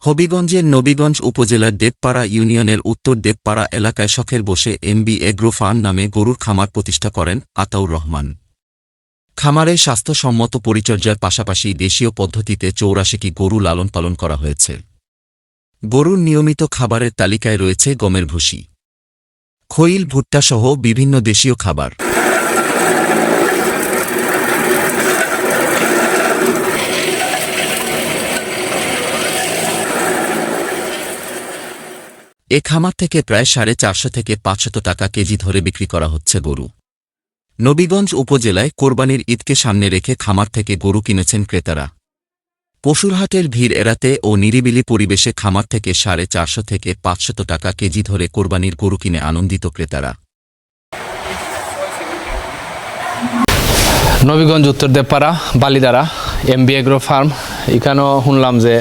হবিগঞ্জের নবীগঞ্জ উপজেলার দেবপাড়া ইউনিয়নের উত্তর দেবপাড়া এলাকায় শখের বসে এমবি এগ্রো ফার্ম নামে গরুর খামার প্রতিষ্ঠা করেন আতাউর রহমান। খামারে স্বাস্থ্যসম্মত পরিচর্যার পাশাপাশি দেশীয় পদ্ধতিতে চৌরাশিটি গরু লালন পালন করা হয়েছে। গরুর নিয়মিত খাবারের তালিকায় রয়েছে গমের ভুসি। খইল ভুট্টাসহ বিভিন্ন দেশীয় খাবার। এ খামার থেকে প্রায় সাড়ে চারশো থেকে পাঁচশত টাকা কেজি ধরে বিক্রি করা হচ্ছে গরু। নবীগঞ্জ উপজেলায় কোরবানির ঈদকে সামনে রেখে খামার থেকে গরু কিনেছেন ক্রেতারা। পশুরহাটের ভিড় এড়াতে ও নিরিবিলি পরিবেশে খামার থেকে সাড়ে চারশো থেকে পাঁচশত টাকা কেজি ধরে কোরবানির গরু কিনে আনন্দিত ক্রেতারা। নবীগঞ্জ, উত্তর Debpara Balidara M B agro farm. এখানেও শুনলাম যে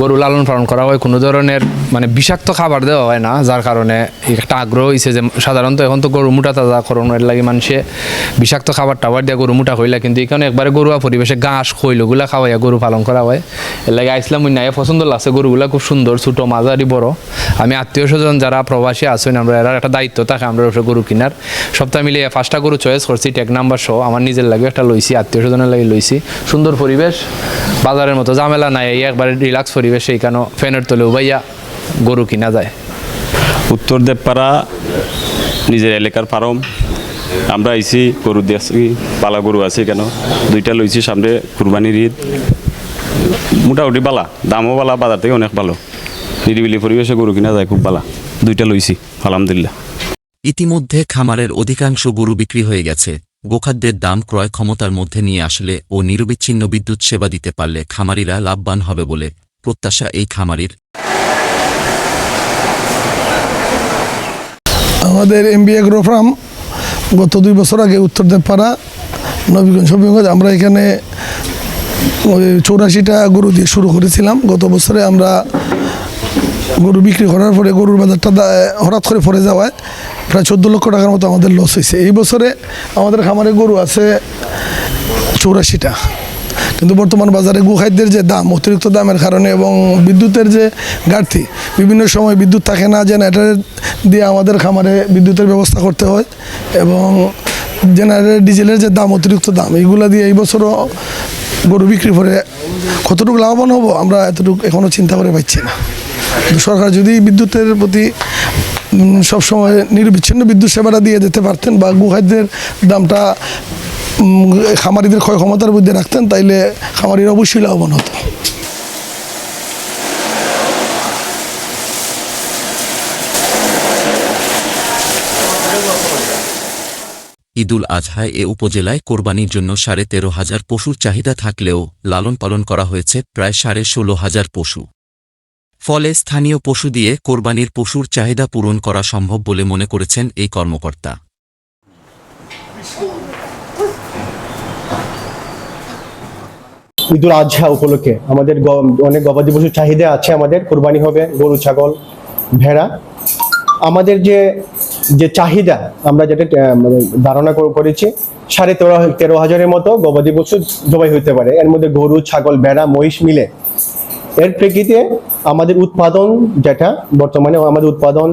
গরু লালন পালন করা হয়, কোনো ধরনের মানে বিষাক্ত খাবার দেওয়া হয় না, যার কারণে একটা আগ্রহ হয়েছে যে সাধারণত এখন তো গরু মোটা তাজা করণের লাগে মানুষে বিষাক্ত খাবার টাবার দিয়ে গরু মোটা হইলা, কিন্তু এখানে একবারে গরুয়া পরিবেশে ঘাস খৈলগুলা খাওয়াইয়া গরু পালন করা হয়। এর লাগে আইসলাম নাই পছন্দ লাগছে, গরুগুলা খুব সুন্দর, ছোটো, মাঝারি, বড়। আমি আত্মীয় স্বজন যারা প্রবাসী আছেন, আমরা এরা একটা দায়িত্ব থাকে আমরা ওসব গরু কিনার। সপ্তাহ মিলিয়ে পাঁচটা গরু চয়েস করছি, টেক নাম্বার সহ। আমার নিজের লাগে একটা লইছি, আত্মীয় স্বজনের লাগে লইছি। সুন্দর পরিবেশ, বাজারের মতো ঝামেলা নাই একবারে রিল্যাক্স পরিবেশ এইখানে ফ্যানের তলে উবাইয়া গরু কিনা যায়। উত্তর দেবপাড়া নিজের এলাকার ফার্ম। আমরা আইছি গরু দিয়েছি পালা গরু আছে কেন? দুইটা লইছি সামনে কুরবানির ঈদ। মোটামুটি বালা দামও বালা বাজার থেকে অনেক ভালো। নিরিবিলি পরিবেশে গরু কিনা যায় খুব বালা দুইটা লইছি আলহামদুলিল্লাহ। ইতিমধ্যে খামারের অধিকাংশ গরু বিক্রি হয়ে গেছে। গোখাদ্যের দাম ক্রয় ক্ষমতার মধ্যে নিয়ে আসলে ও নিরবিচ্ছিন্ন বিদ্যুৎ সেবা দিতে পারলে খামারিরা লাভবান হবে বলে প্রত্যাশা এই খামারির। আমাদের এমবি এগ্রো ফার্ম গত দুই বছর আগে উত্তর দেবপাড়া, নবীগঞ্জ, হবিগঞ্জ, আমরা এখানে ওই চৌরাশিটা গরু দিয়ে শুরু করেছিলাম। গত বছরে আমরা গরু বিক্রি করার পরে গরুর বাজারটা হঠাৎ করে পড়ে যাওয়ায় প্রায় চোদ্দ লক্ষ টাকার মতো আমাদের লস হয়েছে। এই বছরে আমাদের খামারে গরু আছে চৌরাশিটা। কিন্তু বর্তমান বাজারে গুখাদ্যের যে দাম, অতিরিক্ত দামের কারণে এবং বিদ্যুতের যে ঘাটতি, বিভিন্ন সময় বিদ্যুৎ থাকে না, জেনারেটর দিয়ে আমাদের খামারে বিদ্যুতের ব্যবস্থা করতে হয় এবং জেনারেটর, ডিজেলের যে দাম, অতিরিক্ত দাম, এইগুলা দিয়ে এই বছরও গরু বিক্রি করে কতটুকু লাভবান হব আমরা এতটুকু এখনও চিন্তা করে পাচ্ছি না। সরকার যদি বিদ্যুতের প্রতি সবসময় নিরবিচ্ছিন্ন বিদ্যুৎ সেবাটা দিয়ে দিতে পারতেন বা গুখাদ্যের দামটা খামারিদের ক্ষয় ক্ষমতার মধ্যে রাখতেন, তাইলে খামারির অবশ্যই লাভবান হতো। ঈদুল আজহায় এ উপজেলায় কোরবানির জন্য সাড়ে তেরো হাজার পশুর চাহিদা থাকলেও লালন পালন করা হয়েছে প্রায় সাড়ে ষোলো হাজার পশু। ফলে স্থানীয় পশু দিয়ে কোরবানির পশুর চাহিদা পূরণ করা সম্ভব বলে মনে করেছেন এই কর্মকর্তা। ঈদুল আজহা উপলক্ষে আমাদের অনেক গবাদি পশুর চাহিদা আছে আমাদের। কোরবানি হবে, গরু, ছাগল, ভেড়া। আমাদের যে যে চাহিদা, আমরা যেটা মানে ধারণা করেছি, সাড়ে তেরো তেরো হাজারের মতো গবাদি পশু জবাই হতে পারে। এর মধ্যে গরু, ছাগল, ভেড়া, মহিষ মিলে। এর প্রেক্ষিতে আমাদের উৎপাদন যেটা, বর্তমানে আমাদের উৎপাদন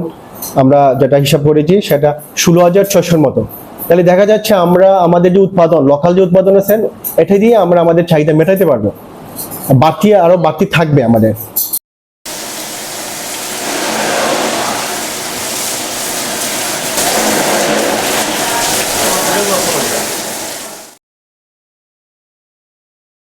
আমরা যেটা হিসাব করেছি, সেটা ষোলো হাজার ছশোর মতো। তাহলে দেখা যাচ্ছে আমরা আমাদের যে উৎপাদন লোকাল যে উৎপাদন আছে এটা দিয়ে আমরা আমাদের চাহিদা মেটাতে পারব। বাড়তি আরও বাড়তি থাকবে আমাদের।